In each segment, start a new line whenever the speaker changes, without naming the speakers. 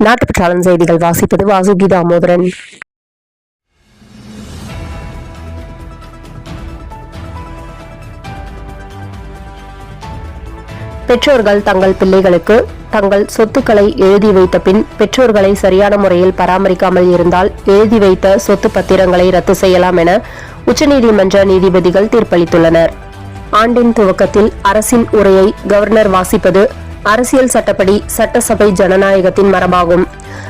நாட்டுப்பற்றாளன் செய்திகள் வாசிப்பது வாசுகி தாமோதரன் பெற்றோர்கள் தங்கள் பிள்ளைகளுக்கு தங்கள் சொத்துக்களை எழுதி வைத்த பின் பெற்றோர்களை சரியான முறையில் பராமரிக்காமல் இருந்தால் எழுதி வைத்த சொத்து பத்திரங்களை ரத்து செய்யலாம் என உச்சநீதிமன்ற நீதிபதிகள் தீர்ப்பளித்துள்ளனர். ஆண்டின் துவக்கத்தில் அரசின் உரையை கவர்னர் வாசிப்பது அரசியல் சட்டப்படி சட்டசபை ஜனநாயகத்தின் மரபாகும்.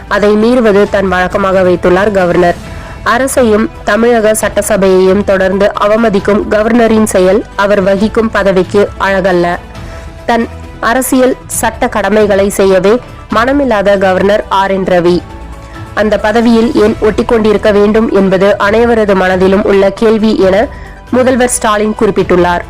அதை மீறுவது தன் வழக்கமாக வைத்துள்ளார் கவர்னர். அரசையும் தமிழக சட்டசபையையும் தொடர்ந்து அவமதிக்கும் கவர்னரின் செயல் அவர் வகிக்கும் பதவிக்கு அழகல்ல. தன் அரசியல் சட்ட கடமைகளை செய்யவே மனமில்லாத கவர்னர் ஆர் என் ரவி. அந்த பதவியில் ஏன் ஒட்டிக்கொண்டிருக்க வேண்டும் என்பது அனைவரது மனதிலும் உள்ள கேள்வி என முதல்வர் ஸ்டாலின் குறிப்பிட்டுள்ளார்.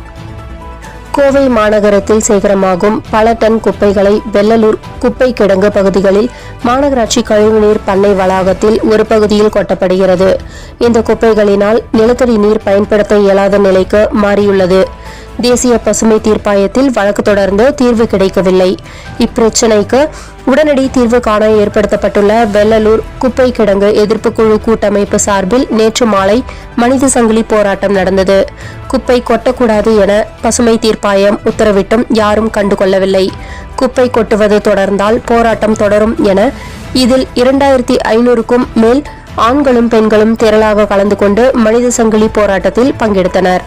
கோவை மாநகரத்தில் சேகரமாகும் பல டன் குப்பைகளை வெள்ளலூர் குப்பை கிடங்கு பகுதிகளில் மாநகராட்சி கழிவுநீர் பண்ணை வளாகத்தில் ஒரு பகுதியில் கொட்டப்படுகிறது. இந்த குப்பைகளினால் நிலத்தடி நீர் பயன்படுத்த இயலாத நிலைக்கு மாறியுள்ளது. தேசிய பசுமை தீர்ப்பாயத்தில் வழக்கு தொடர்ந்து தீர்வு கிடைக்கவில்லை. இப்பிரச்சினைக்கு உடனடி தீர்வு காண ஏற்படுத்தப்பட்டுள்ள வெள்ளலூர் குப்பை கிடங்கு எதிர்ப்பு குழு கூட்டமைப்பு சார்பில் நேற்று மாலை மனித சங்கிலி போராட்டம் நடந்தது. குப்பை கொட்டக்கூடாது என பசுமை தீர்ப்பாயம் உத்தரவிட்டும் யாரும் கண்டுகொள்ளவில்லை. குப்பை கொட்டுவது தொடர்ந்தால் போராட்டம் தொடரும் என இதில் இரண்டாயிரத்தி ஐநூறுக்கும் மேல் ஆண்களும் பெண்களும் திரளாக கலந்து கொண்டு மனித சங்கிலி போராட்டத்தில் பங்கெடுத்தனர்.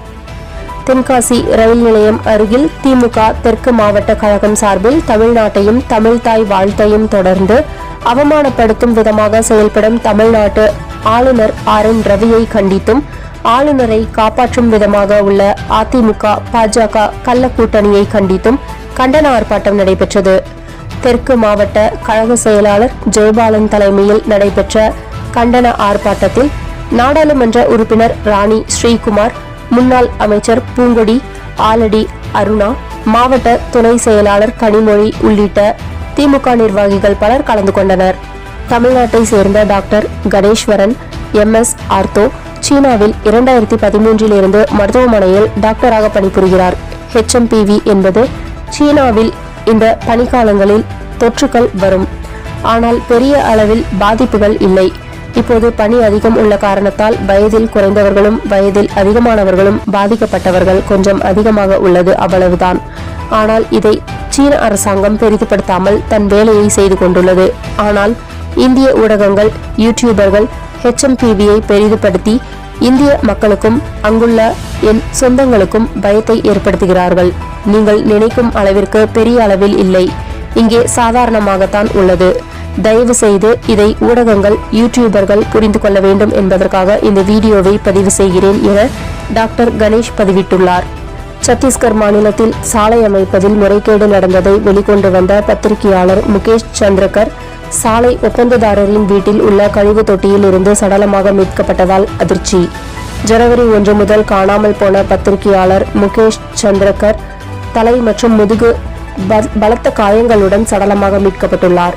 தென்காசி ரயில் நிலையம் அருகில் திமுக தெற்கு மாவட்ட கழகம் சார்பில் தமிழ்நாட்டையும் தமிழ்தாய் வாழ்த்தையும் தொடர்ந்து அவமானப்படுத்தும் விதமாக செயல்படும் தமிழ்நாட்டு ஆளுநர் ஆர் என் ரவியை கண்டித்தும் ஆளுநரை காப்பாற்றும் விதமாக உள்ள அதிமுக பாஜக கள்ள கூட்டணியை கண்டித்தும் கண்டன ஆர்ப்பாட்டம் நடைபெற்றது. தெற்கு மாவட்ட கழக செயலாளர் ஜெயபாலன் தலைமையில் நடைபெற்ற கண்டன ஆர்ப்பாட்டத்தில் நாடாளுமன்ற உறுப்பினர் ராணி ஸ்ரீகுமார் முன்னாள் அமைச்சர் பூங்கொடி ஆலடி அருணா மாவட்ட துணை செயலாளர் கனிமொழி உள்ளிட்ட திமுக நிர்வாகிகள் பலர் கலந்து கொண்டனர். தமிழ்நாட்டை சேர்ந்த doctor Ganeswaran M S ortho சீனாவில் இரண்டாயிரத்தி பதிமூன்றில் இருந்து மருத்துவமனையில் டாக்டராக பணிபுரிகிறார். ஹெச்எம்பிவி என்பது சீனாவில் இந்த பனிக்காலங்களில் தொற்றுக்கள் வரும். ஆனால் பெரிய அளவில் பாதிப்புகள் இல்லை. இப்போது பனி அதிகம் உள்ள காரணத்தால் வயதில் குறைந்தவர்களும் வயதில் அதிகமானவர்களும் பாதிக்கப்பட்டவர்கள் கொஞ்சம் அதிகமாக உள்ளது அவ்வளவுதான். ஆனால் இதை சீன அரசாங்கம் பெரிதுபடுத்தாமல் தன் வேலையை செய்து கொண்டுள்ளது. ஆனால் இந்திய ஊடகங்கள் யூடியூபர்கள் ஹெச்எம்பிவியை பெரிதுபடுத்தி இந்திய மக்களுக்கும் அங்குள்ள என் சொந்தங்களுக்கும் பயத்தை ஏற்படுத்துகிறார்கள். நீங்கள் நினைக்கும் அளவிற்கு பெரிய அளவில் இல்லை. இங்கே சாதாரணமாகத்தான் உள்ளது. தயவு செய்து இதை ஊடகங்கள் யூடியூபர்கள் புரிந்து கொள்ள வேண்டும் என்பதற்காக இந்த வீடியோவை பதிவு செய்கிறேன் என டாக்டர் கணேஷ் பதிவிட்டுள்ளார். சத்தீஸ்கர் மாநிலத்தில் சாலை அமைப்பதில் முறைகேடு நடந்ததை வெளிக்கொண்டு வந்த பத்திரிகையாளர் முகேஷ் சந்திரகர் சாலை ஒப்பந்ததாரரின் வீட்டில் உள்ள கழிவு தொட்டியில் இருந்து சடலமாக மீட்கப்பட்டதால் அதிர்ச்சி. ஜனவரி ஒன்று முதல் காணாமல் போன பத்திரிகையாளர் முகேஷ் சந்திரகர் தலை மற்றும் முதுகு பலத்த காயங்களுடன் சடலமாக மீட்கப்பட்டுள்ளார்.